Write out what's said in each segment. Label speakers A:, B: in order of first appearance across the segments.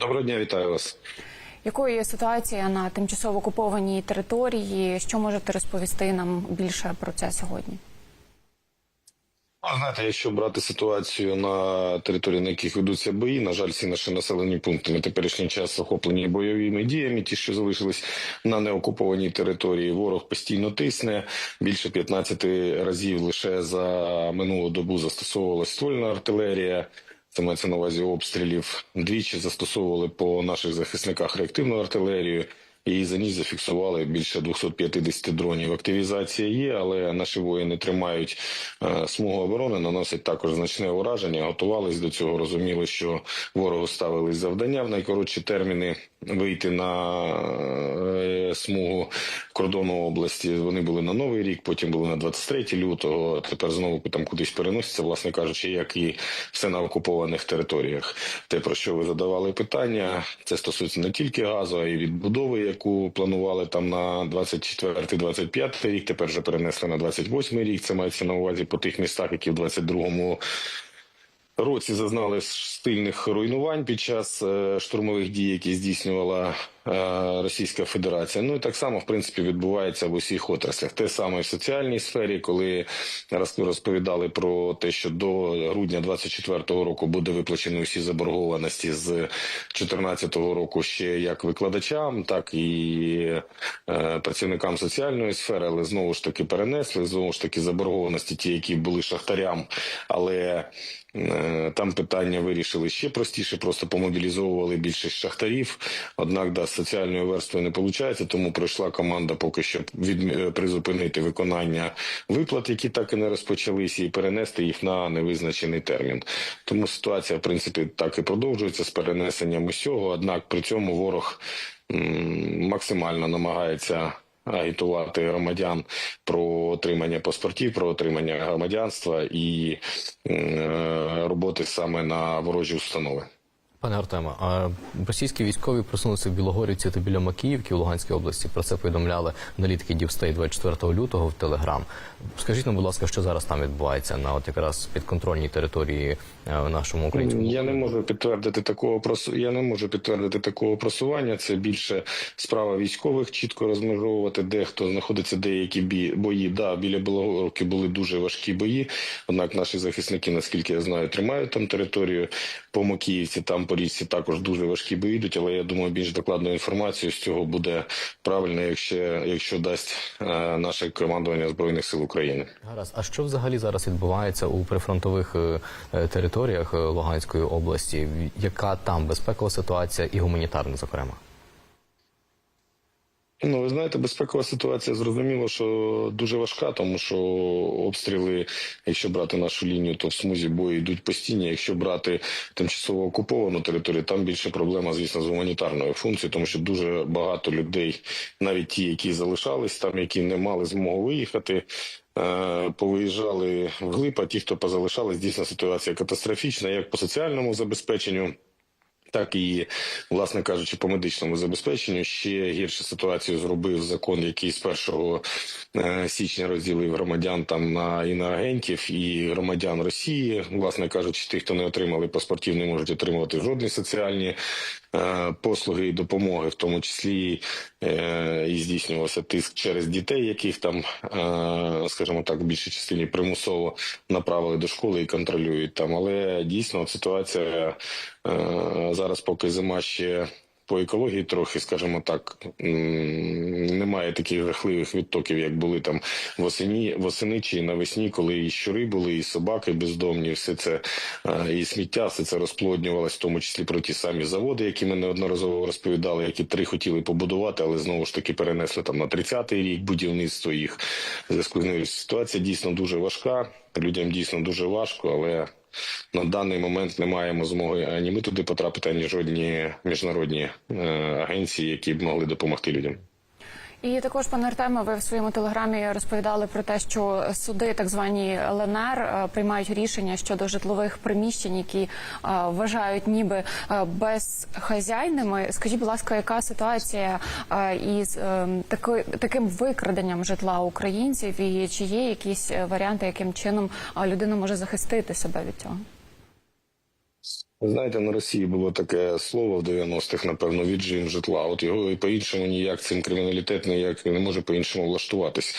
A: Доброго дня, вітаю вас.
B: Якою є ситуація на тимчасово окупованій території? Що можете розповісти нам більше про це сьогодні?
A: Знаєте, якщо брати ситуацію на території, на яких ведуться бої, на жаль, всі наші населені пункти на теперішній час охоплені бойовими діями. Ті, що залишились на неокупованій території, ворог постійно тисне. Більше 15 разів лише за минулу добу застосовувалась ствольна артилерія. Це мається на увазі обстрілів. Двічі застосовували по наших захисниках реактивну артилерію. І за ніч зафіксували більше 250 дронів. Активізація є, але наші воїни тримають е, смугу оборони, наносять також значне ураження. Готувались до цього. Розуміли, що ворогу ставили завдання в найкоротші терміни вийти на е, смугу кордону області. Вони були на новий рік, потім були на 23 лютого. Тепер знову там кудись переносяться, власне кажучи, як і все на окупованих територіях. Те про що ви задавали питання, це стосується не тільки газу, а й відбудови, яку планували там на 24-25 рік. Тепер вже перенесли на 28 рік. Це мається на увазі по тих містах, які в 22-му році зазнали сильних руйнувань під час е, штурмових дій, які здійснювала Російська Федерація. Ну і так само, в принципі, відбувається в усіх отраслях. Те саме в соціальній сфері, коли розповідали про те, що до грудня 24-го року буде виплачені усі заборгованості з 2014 року ще як викладачам, так і е, працівникам соціальної сфери, але знову ж таки перенесли знову ж таки заборгованості, ті, які були шахтарям, але Е, Там питання вирішили ще простіше, просто помобілізовували більшість шахтарів. Однак, да, соціальною верствою не виходить, тому пройшла команда поки що від, е, призупинити виконання виплат, які так і не розпочалися, і перенести їх на невизначений термін. Тому ситуація, в принципі, так і продовжується з перенесенням усього. Однак при цьому ворог максимально намагається агітувати громадян про отримання паспортів, про отримання громадянства і е, роботи саме на ворожі установи.
C: Пане Артеме, а російські військові просунулися в Білогорівці та біля Макіївки в Луганській області. Про це повідомляли аналітики Дівстей 24 лютого в Телеграм. Скажіть нам, будь ласка, що зараз там відбувається на от якраз підконтрольній території е, в нашому українському
A: Я не можу підтвердити такого просу. Я не можу підтвердити такого просування. Це більше справа військових, чітко розмежовувати, де хто знаходиться деякі бі... бої. Да, біля Білогорки були дуже важкі бої. Однак наші захисники, наскільки я знаю, тримають там територію. По Макіївці там по річці також дуже важкі бої йдуть. Але я думаю, більш докладну інформацію з цього буде правильно, якщо якщо дасть е, наше командування збройних сил України.
C: Гаразд, а що взагалі зараз відбувається у прифронтових е, е, територіях е, Луганської області? Яка там безпекова ситуація і гуманітарна, зокрема?
A: Ну, ви знаєте, безпекова ситуація зрозуміло, що дуже важка, тому що обстріли, якщо брати нашу лінію, то в смузі бою йдуть постійні. Якщо брати тимчасово окуповану територію, там більше проблема, звісно, з гуманітарною функцією, тому що дуже багато людей, навіть ті, які залишались там, які не мали змогу виїхати. е, Повиїжджали вглиб, а ті, хто позалишались, дійсно ситуація катастрофічна, як по соціальному забезпеченню, так і, власне кажучи, по медичному забезпеченню ще гіршу ситуацію зробив закон, який з 1 е, січня розділив громадян там на іноагентів і громадян Росії. Власне кажучи, ті, хто не отримали паспортів, не можуть отримувати жодні соціальні е, послуги і допомоги, в тому числі е, і здійснювався тиск через дітей, яких там, скажімо так, в більшій частині примусово направили до школи і контролюють там. Але дійсно ситуація е, зараз, поки зима ще. По екології трохи, скажімо так, немає таких жахливих відтоків, як були там восені, восени чи навесні, коли і щури були, і собаки бездомні, все це е, і сміття, все це розплоднювалось, в тому числі про ті самі заводи, які ми неодноразово розповідали, які три хотіли побудувати, але знову ж таки перенесли там на 30-й рік будівництво їх. Зв'язку ситуація дійсно дуже важка. Людям дійсно дуже важко, але на даний момент не маємо змоги ані ми туди потрапити, ані жодні міжнародні е, агенції, які б могли допомогти людям.
B: І також, пане Артеме, ви в своєму телеграмі розповідали про те, що суди, так звані ЛНР, е, приймають рішення щодо житлових приміщень, які е, вважають ніби е, безхазяйними. Скажіть, будь ласка, яка ситуація із таким викраденням житла українців, і чи є якісь варіанти, яким чином людина може захистити себе від цього?
A: Ви знаєте, на Росії було таке слово в 90-х, напевно, віджим житла. От його і по-іншому ніяк цим криміналітет ніяк не може по-іншому влаштуватись.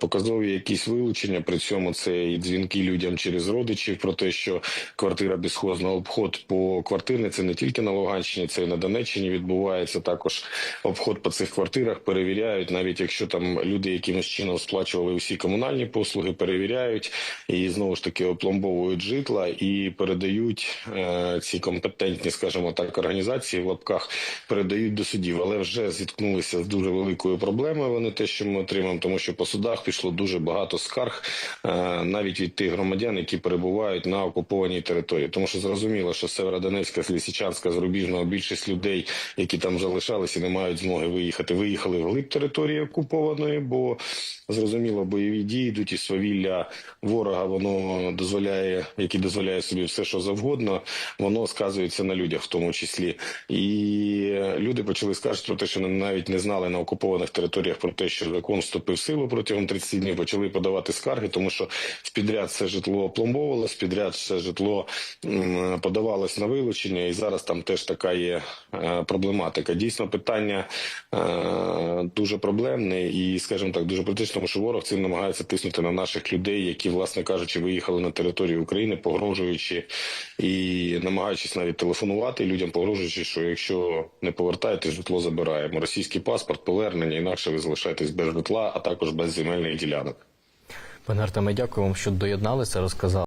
A: Показові якісь вилучення, при цьому це і дзвінки людям через родичів про те, що квартира безхозна, обход по квартирні, це не тільки на Луганщині, це і на Донеччині відбувається. Також обход по цих квартирах перевіряють, навіть якщо там люди якимось чином сплачували усі комунальні послуги, перевіряють і знову ж таки опломбовують житла і передають е, ці компетентні, скажімо так, організації в лапках передають до судів, але вже зіткнулися з дуже великою проблемою. Вони те, що ми отримаємо, тому що по судах пішло дуже багато скарг, е, навіть від тих громадян, які перебувають на окупованій території, тому що зрозуміло, що Северодонецька, з Лисичанська, з більшість людей, які там залишалися, не мають змоги виїхати. Виїхали в глиб території окупованої, бо зрозуміло, бойові дії йдуть і свавілля ворога. Воно дозволяє, який дозволяє собі все, що завгодно, воно сказується на людях, в тому числі. І люди почали скаржити про те, що навіть не знали на окупованих територіях про те, що закон вступив в силу протягом 30 днів. Почали подавати скарги, тому що в підряд це житло опломбовувалось, підряд це житло подавалось на вилучення, і зараз там теж така є е, проблематика. Дійсно, питання е, дуже проблемне і, скажімо так, дуже критичне, тому що ворог цим намагається тиснути на наших людей, які, власне кажучи, виїхали на територію України, погрожуючи і намагаючись навіть телефонувати людям, погрожуючи, що якщо не повертаєте, житло забираємо. Російський паспорт, повернення, інакше ви залишаєтесь без житла, а також без земельних ділянок.
C: Пане Артеме, дякую вам, що доєдналися, розказали.